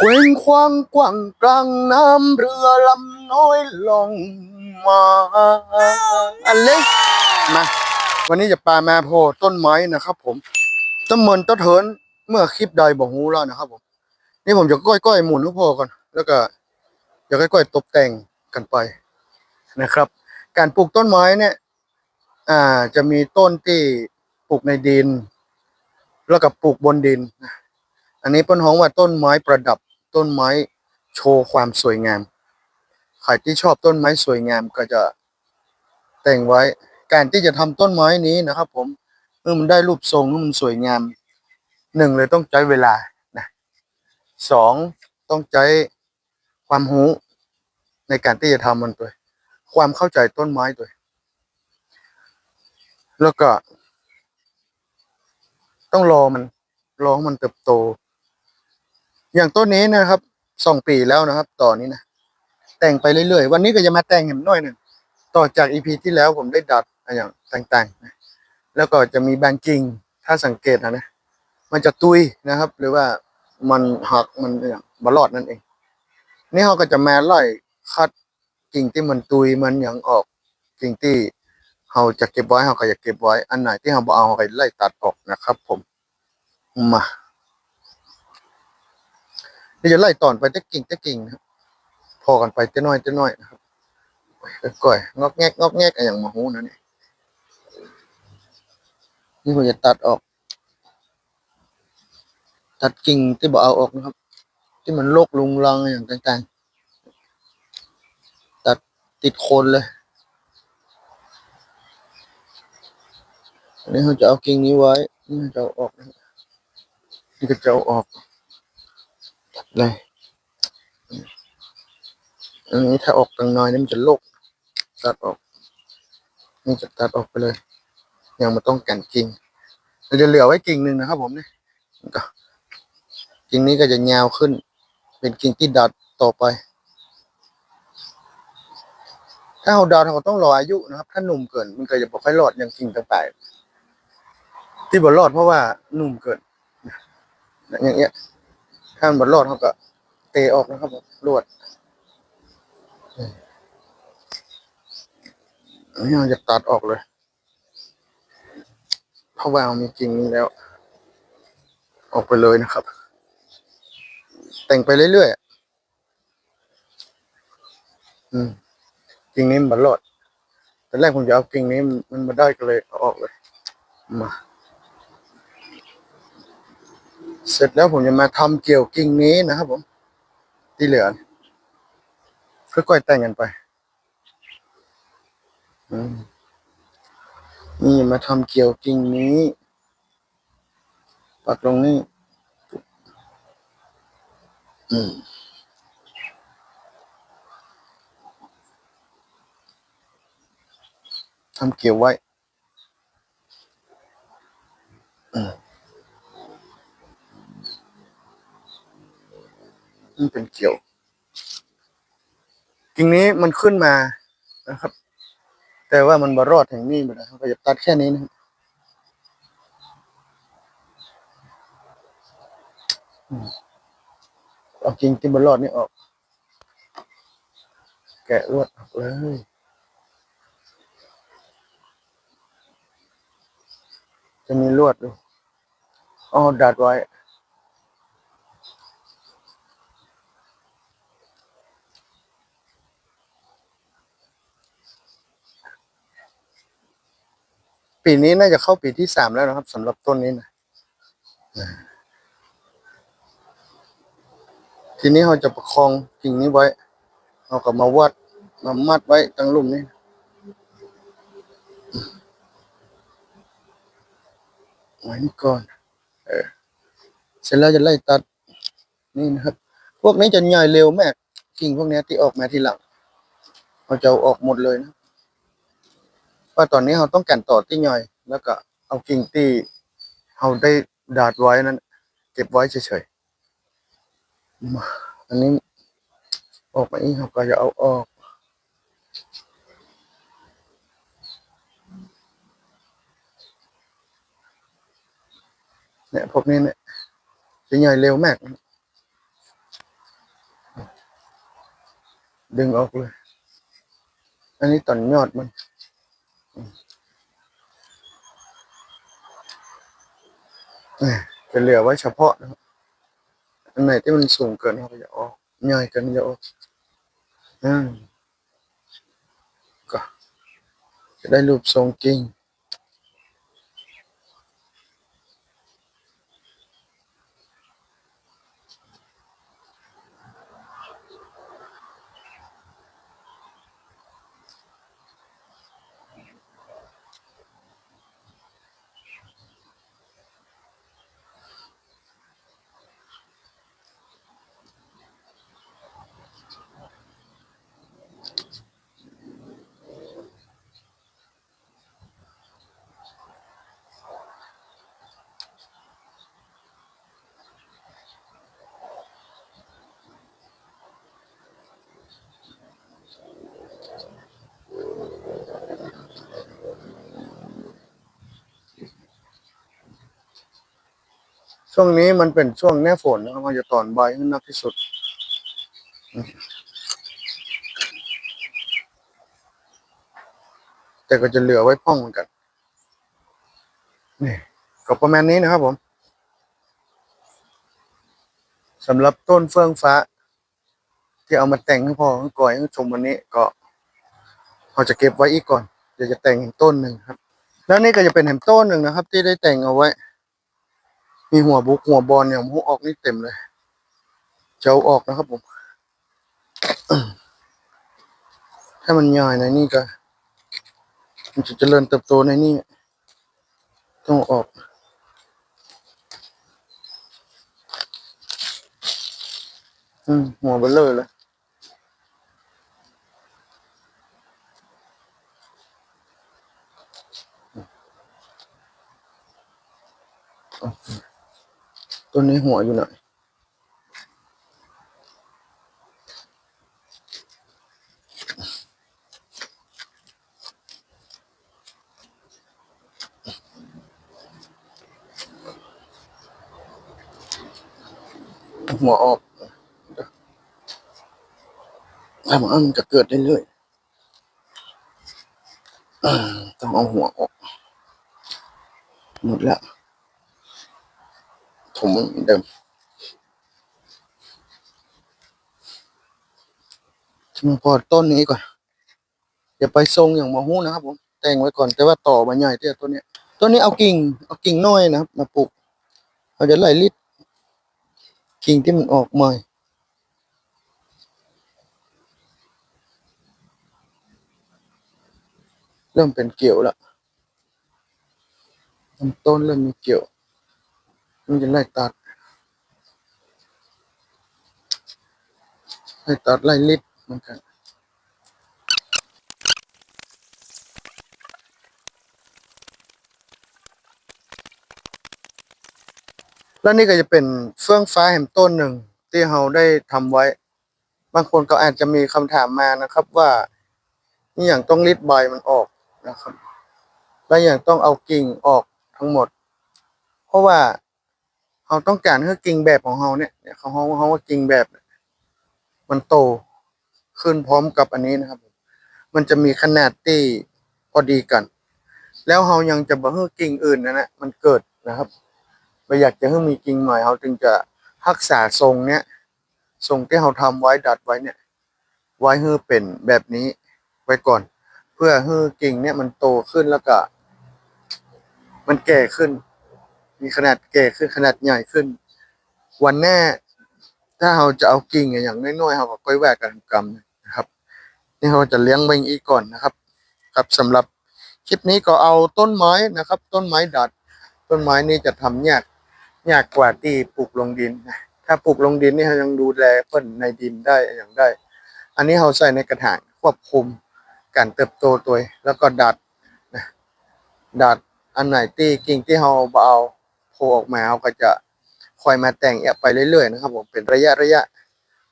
เคว้งคว้างกว้างกลางน้ำเรือลำน้อยลงมาอันเล็กมาวันนี้จะปาแม่โพต้นไม้นะครับ ผมต้นเมินต้นเถินเมื่อคลิปใดบอกฮูแล้วนะครับ ผม นี่ผมจะก้อยๆหมุนให้พอก่อนแล้วก็จะก้อยๆตกแต่งกันไปนะครับ การปลูกต้นไม้เนี่ย อ่าจะมีต้นที่ปลูกในดิน แล้วก็ปลูกบนดินอันนี้เป็นห้องว่าต้นไม้ประดับ ต้นไม้โชว์ความสวยงาม ใครที่ชอบต้นไม้สวยงามก็จะแต่งไว้ การที่จะทำต้นไม้นี้นะครับ ผมเมื่อมันได้รูปทรงเมื่อมันสวยงามหนึ่งเลยต้องใช้เวลานะสองต้องใช้ความรู้ในการที่จะทำมันตัวความเข้าใจต้นไม้ตัวแล้วก็ ต้องรอมันรอให้มันเติบโต อย่างต้นนี้นะครับสองปีแล้วนะครับ ต่อนี้นะแต่งไปเรื่อยๆ วันนี้ก็จะมาแต่งเห็นหน่อยหนึ่งต่อจากอีพีที่แล้วผมได้ดัดอะไรอย่างต่างๆนะแล้วก็จะมีแบนกิ่งถ้าสังเกตนะนะมันจะตุยนะครับ หรือว่ามันหักมันอย่างบลอดนั่นเอง นี่เขาก็จะมาไล่คัดกิ่งที่มันตุยมันอย่างออกกิ่งที่เราจะเก็บไว้เราก็จะเก็บไว้อันไหนที่เราบ่เอาเราก็ไล่ตัดออกนะครับ ผมมา เดี๋ยวจะไล่ตอนไปแต่กิ่งแต่กิ่งนะครับพอกันไปแต่น้อยแต่น้อยนะครับก่อยงอกแงกงอกแงกอะไรอย่างมาหูนะนี่นี่ผมจะตัดออก ตัดกิ่งที่บ่เอาออกนะครับ ที่มันโรคลุงลังอย่างต่างๆ ตัดติดโคนเลยอันนี้เราจะเอากิ่งนี้ไว้ นี่เราจะเอาออกนี่ก็จะเอาออก เลย อันนี้ถ้าออกตังน้อยนี่มันจะโรคตัดออกนี่จะตัดออกไปเลย ยังไม่ต้องก่นกิ่งเราจะเหลือไว้กิ่งหนึ่งนะครับผมนี่ก็กิ่งนี้ก็จะยาวขึ้น เป็นกิ่งที่ดัดต่อไป ถ้าเราดัดเราต้องรออายุนะครับ ถ้าหนุ่มเกิน มันก็จะบอกให้รอดอย่างกิ่งต่างๆที่บ่รอดเพราะว่าหนุ่มเกินอย่างเงี้ย ถ้ามันบ่รอดเขาก็เตะออกนะครับผมรวดนนี้เราจะตัดออกเลยเพราะว่ามันมีกิ่งนี้แล้ว ออกไปเลยนะครับ แต่งไปเรื่อยๆอืมกิ่งนี้มันบรอดตอนแรกผมจะเอากิ่งนี้มันมาได้ก็เลยเอาออกเลย มา เสร็จแล้วผมจะมาทำเกี่ยวกิ่งนี้นะครับผม ที่เหลือค่อยๆแต่งกันไปนี่มาทำเกี่ยวกิ่งนี้ ปักลงนี่อืมทำเกี่ยวไว้ อืม นี่เป็นเกี่ยวกิ่งนี้มันขึ้นมานะครับ แต่ว่ามันบรอดแห่งนี้ไปแล้วก็จะตัดแค่นี้นะครับเอากิ่งที่บรอดนี่ออก แกะลวดออกเลยจะมีลวดดูอ๋อดัดไว้ ปีนี้น่าจะเข้าปีที่สามแล้วนะครับสำหรับต้นนี้นะทีนี้เราจะประคองกิ่งนี้ไว้เอากับมาวัดมามัดไว้ตั้งลุ่มนี้ไว้นี่ก่อน เออ เสร็จแล้วจะไล่ตัด นี่นะครับ พวกนี้จะใหญ่เร็วมากกิ่งพวกนี้ที่ออกมาทีหลังเราจะเอาออกหมดเลยนะ เพราตอนนี้เราต้องการต่อที่ใหญ่แล้วก็เอากิ่งที่เราได้ดาดไว้นั้น เก็บไว้เฉยๆอันนี้ออกไปนี่เราก็จะเอาออกเนี่ยพวกนี้เนี่ยจะใหญ่เร็วมาก ดึงออกเลย อันนี้ตอนยอดมัน จะเหลือไว้เฉพาะนะครับอันไหนที่มันสูงเกินเราก็จะออกย่อยเกินจะออกอืมก็จะได้รูปทรงจริง ช่วงนี้มันเป็นช่วงแน่ฝนนะครับมันจะตอนใบให้นักที่สุด แต่ก็จะเหลือไว้พ่องเหมือนกัน นี่ก็ประมาณนี้นะครับผมสำหรับต้นเฟื่องฟ้า ที่เอามาแต่งให้พ่อให้ก่อยให้ชมวันนี้ก็เราจะเก็บไว้อีกก่อนเดี๋ยวจะแต่งต้นหนึ่งครับ แล้วนี่ก็จะเป็นแหมต้นหนึ่งนะครับ ที่ได้แต่งเอาไว้ มีหัวบุกหัวบอลเนี่ยหัวออกนี่เต็มเลยจะเอาออกนะครับผมถ้ามันย่อยในนี่ก็มันจะเจริญเติบโตในนี่ต้องออกอืมหัวเบลเลอร์เลย ตัวนี้หัวอยู่ไหนหัวออกถ้ามันจะเกิดเรื่อยๆอ่าต้องเอาหัวออก หมดแล้ว ผมเหมือนเดิมจะมาพอต้นนี้ก่อนอย่าไปทรงอย่างมอหูนะครับผมแต่งไว้ก่อนแต่ว่าต่อมาใหญ่เตี้ยต้นนี้ต้นนี้เอากิ่งเอากิ่งน้อยนะครับ มาปลูกเราจะไล่ลิดกิ่งที่มันออกใหม่เริ่มเป็นเกี่ยวแล้วต้นเริ่มมีเกี่ยว มันจะไล่ตัด ไล่ตัดไล่ลิดเหมือนกันแล้วนี่ก็จะเป็นเฟื่องฟ้าแห่งต้นหนึ่งที่เราได้ทำไว้ บางคนก็อาจจะมีคำถามมานะครับว่านี่อย่างต้องริดใบมันออกนะครับ และอย่างต้องเอากิ่งออกทั้งหมด เพราะว่า เราต้องการให้กิ่งแบบของเราเนี่ยเนี่ยเขาเขาว่ากิ่งแบบ มันโตขึ้นพร้อมกับอันนี้นะครับ มันจะมีขนาดที่พอดีกัน แล้วเรายังจะบ่ให้กิ่งอื่นนะนะมันเกิดนะครับเราอยากจะให้มีกิ่งใหม่เราจึงจะรักษาทรงเนี้ยทรงที่เราทำไว้ดัดไว้เนี่ย ไว้ให้เป็นแบบนี้ไว้ก่อน เพื่อให้กิ่งเนี่ยมันโตขึ้นแล้วก็ มันแก่ขึ้น มีขนาดแก่ขึ้นขนาดใหญ่ขึ้น วันแน่ ถ้าเราจะเอากิ่งอย่างน้อยๆเราก็ก้อยแหวกกันกำนะครับ นี่เราจะเลี้ยงไว้อีกก่อนนะครับ ครับสำหรับคลิปนี้ก็เอาต้นไม้นะครับ ต้นไม้ดัด ต้นไม้นี่จะทำยากยากกว่าที่ปลูกลงดินถ้าปลูกลงดินนี่เรายังดูแลเพิ่นในดินได้อย่างได้ อันนี้เราใส่ในกระถางควบคุมการเติบโตตัวแล้วก็ดัดนะดัดอันไหนที่กิ่งที่เราเอา โผล่ออกมาเราก็จะคอยมาแต่งแอบไปเรื่อยๆนะครับผมเป็นระยะระยะ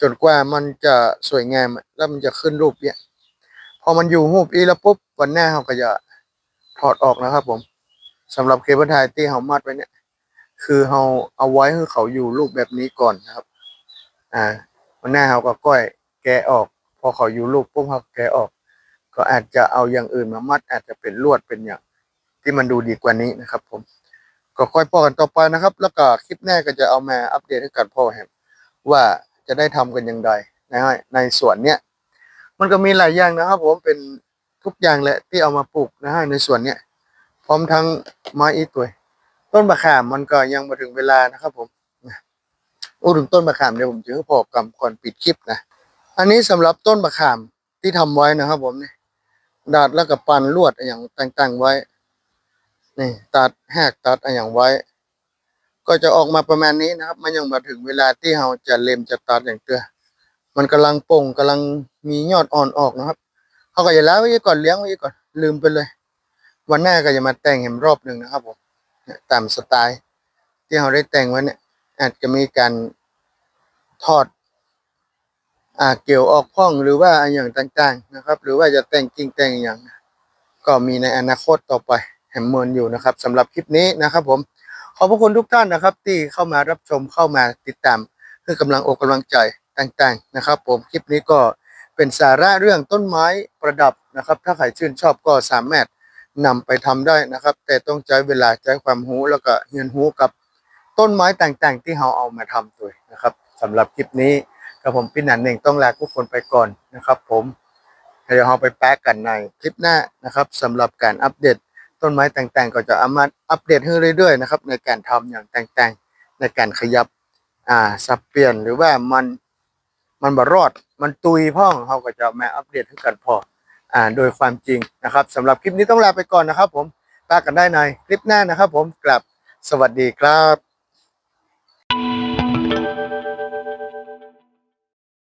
จนกว่ามันจะสวยงามแล้วมันจะขึ้นรูปเนี่ยพอมันอยู่รูปอีแล้วปุ๊บวันหน้าเราก็จะถอดออกนะครับ ผมสำหรับเคเบิลไทยที่เรามัดไว้เนี่ยคือเราเอาไว้ให้เขาอยู่รูปแบบนี้ก่อนนะครับ อ่า วันหน้าเราก็ก้อยแกะออก พอเขาอยู่ลูกปุ๊บเขาแกะออก ก็อาจจะเอาอย่างอื่นมามัด อาจจะเป็นลวดเป็นอย่างที่มันดูดีกว่านี้นะครับ ผม ก็ค่อยพอกันต่อไปนะครับ แล้วก็คลิปหน้าก็จะเอามาอัปเดตให้กันพ่อแฮมว่าจะได้ทำกันอย่างไรนะฮะในสวนเนี้ยมันก็มีหลายอย่างนะครับผมเป็นทุกอย่างแหละที่เอามาปลูกนะฮะในสวนเนี้ยพร้อมทั้งไม้อีตัวต้นมะขามมันก็ยังมาถึงเวลานะครับ ผมนะโอ้ถึงต้นมะขามเดี๋ยวผมจะให้พอกำก่อนปิดคลิปนะอันนี้สำหรับต้นมะขามที่ทำไว้นะครับ ผมเนี่ยดาดแล้วก็ปันลวดอย่างต่างๆไว้ นี่ตัดแหกตัดอะไรอย่างไว้ ก็จะออกมาประมาณนี้นะครับ มันยังมาถึงเวลาที่เราจะเล็มจะตัดอย่างเตือมันกำลังโป่งกำลังมียอดอ่อนออกนะครับเขาก็อย่าล้าไว้ก่อนเลี้ยงไว้ก่อนลืมไปเลย วันหน้าก็จะมาแต่งเห็มรอบหนึ่งนะครับผมตามสไตล์ที่เราได้แต่งไว้เนี่ย อาจจะมีการทอดอ่าเกี่ยวออกพ่องหรือว่าอย่างต่างๆนะครับ หรือว่าจะแต่งกิ่งแต่งอย่าง ก็มีในอนาคตต่อไป แหมเมินอยู่นะครับสำหรับคลิปนี้นะครับ ผมขอบพระคุณทุกท่านนะครับ ที่เข้ามารับชมเข้ามาติดตามเพื่อกำลังอกกำลังใจต่างๆนะครับ ผมคลิปนี้ก็เป็นสาระเรื่องต้นไม้ประดับนะครับ ถ้าใครชื่นชอบก็สามารถนำไปทำได้นะครับ แต่ต้องใช้เวลาใช้ความรู้แล้วก็เรียนรู้กับต้นไม้ต่างๆ ที่เราเอามาทำตัวยนะครับสำหรับคลิปนี้กับผมพี่หนันเองต้องลาทุกคนไปก่อนนะครับ ผมเดี๋ยวเราไปแป๊กกันในคลิปหน้านะครับสำหรับการอัปเดต ต้นไม้แต่งๆ ก็จะเอามาอัปเดตให้เรื่อยๆนะครับ ในการทำอย่างแต่งๆ ในการขยับอ่าสับเปลี่ยนหรือว่ามันมันบรอด มันตุยพ่องเขาก็จะมาอัปเดตให้กันพออ่าโดยความจริงนะครับสำหรับคลิปนี้ต้องลาไปก่อนนะครับ ผมป๊กกันได้ในคลิปหน้านะครับ ผมกลับสวัสดีครับ